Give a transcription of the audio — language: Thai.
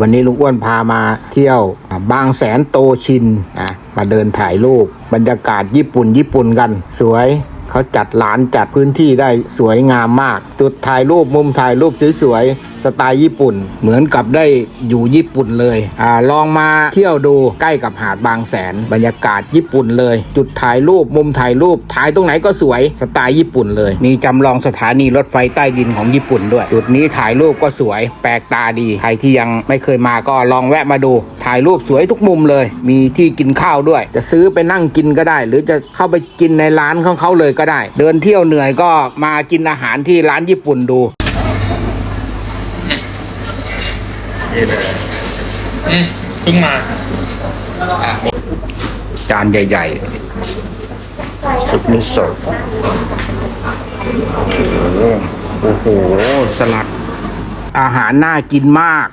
วันนี้ลุงอ้วนพามาเที่ยวบางแสนโตชินนะมาเดินถ่ายรูปบรรยากาศญี่ปุ่นญี่ปุ่นกันสวย เขาจัดลานจัดพื้นที่ได้สวยงามมาก จุดถ่ายรูปมุมถ่ายรูปสวยๆสไตล์ญี่ปุ่น เหมือนกับได้อยู่ญี่ปุ่นเลยอ่าลองมาเที่ยวดูใกล้กับหาดบางแสน บรรยากาศญี่ปุ่นเลย จุดถ่ายรูปมุมถ่ายรูปถ่ายตรงไหนก็สวยสไตล์ญี่ปุ่นเลย มีจำลองสถานีรถไฟใต้ดินของญี่ปุ่นด้วย จุดนี้ถ่ายรูปก็สวยแปลกตาดีใครที่ยังไม่เคยมาก็ลองแวะมาดู ถ่ายรูปสวยทุกมุมเลย มีที่กินข้าวด้วย จะซื้อไปนั่งกินก็ได้ หรือจะเข้าไปกินในร้านของเขาเลยก็ได้ เดินเที่ยวเหนื่อยก็มากินอาหารที่ร้านญี่ปุ่นดูนี่เลยอืมเพิ่งมา จานใหญ่ๆซุปมิโซะโอ้โหโอ้โหสลัด อาหารน่ากินมาก